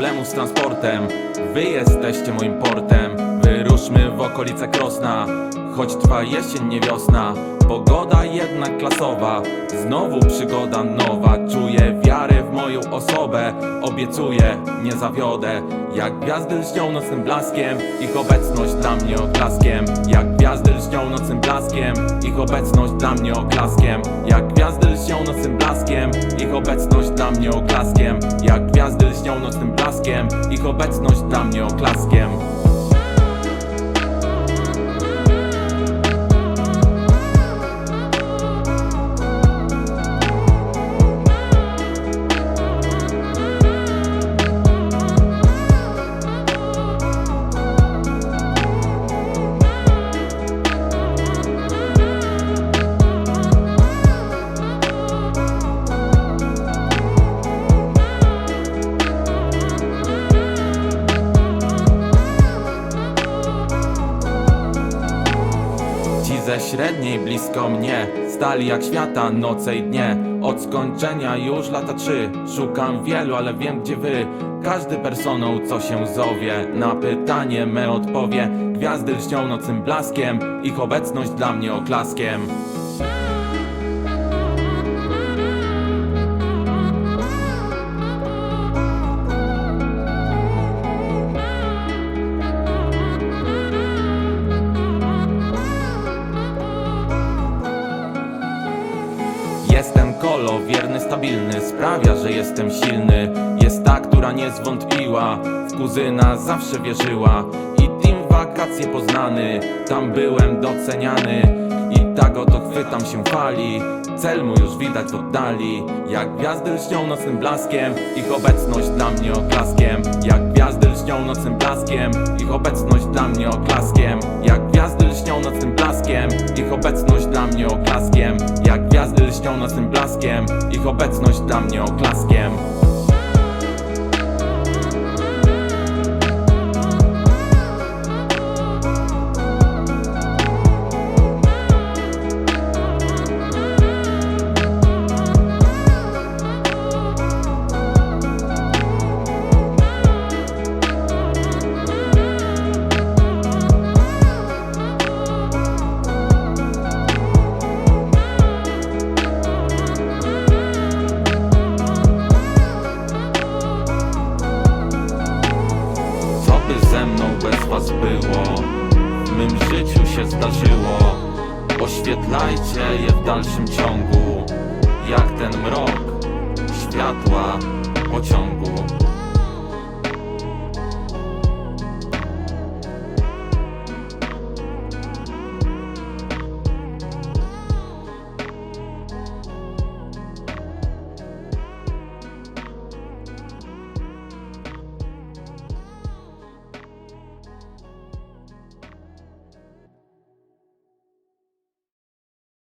problemów z transportem. Wy jesteście moim portem. Wyruszmy w okolice Krosna. Choć trwa jesień, nie wiosna Pogoda jednak klasowa. Znowu przygoda nowa. Czuję wiarę w moją osobę. Obiecuję, nie zawiodę. Jak gwiazdy lśnią nocnym blaskiem Ich obecność dla mnie oklaskiem. Jak gwiazdy lśnią nocnym blaskiem Ich obecność dla mnie oklaskiem. Jak gwiazdy lśnią nocnym blaskiem Ich obecność dla mnie oklaskiem. Jak gwiazdy lśnią nocnym blaskiem Ich obecność dla mnie oklaskiem ze średniej blisko mnie. Stali jak świata noce i dnie. Od skończenia już lata trzy. Szukam wielu, ale wiem gdzie wy. Każdy personą co się zowie. Na pytanie me odpowie. Gwiazdy lśnią nocnym blaskiem. Ich obecność dla mnie oklaskiem kolo, wierny, stabilny Sprawia, że jestem silny. Jest ta, która nie zwątpiła W kuzyna zawsze wierzyła. I team wakacje poznany Tam byłem doceniany. I tak oto chwytam się fali Cel mu już widać w oddali Jak gwiazdy lśnią nocnym blaskiem Ich obecność dla mnie oklaskiem. Jak gwiazdy lśnią nocnym blaskiem Ich obecność dla mnie oklaskiem. Jak gwiazdy lśnią nocnym blaskiem Ich obecność dla mnie oklaskiem. Jak gwiazdy lśnią nocnym blaskiem Ich obecność dla mnie oklaskiem by ze mną bez was było? W mym życiu się zdarzyło Oświetlajcie je w dalszym ciągu Jak ten mrok światła pociągu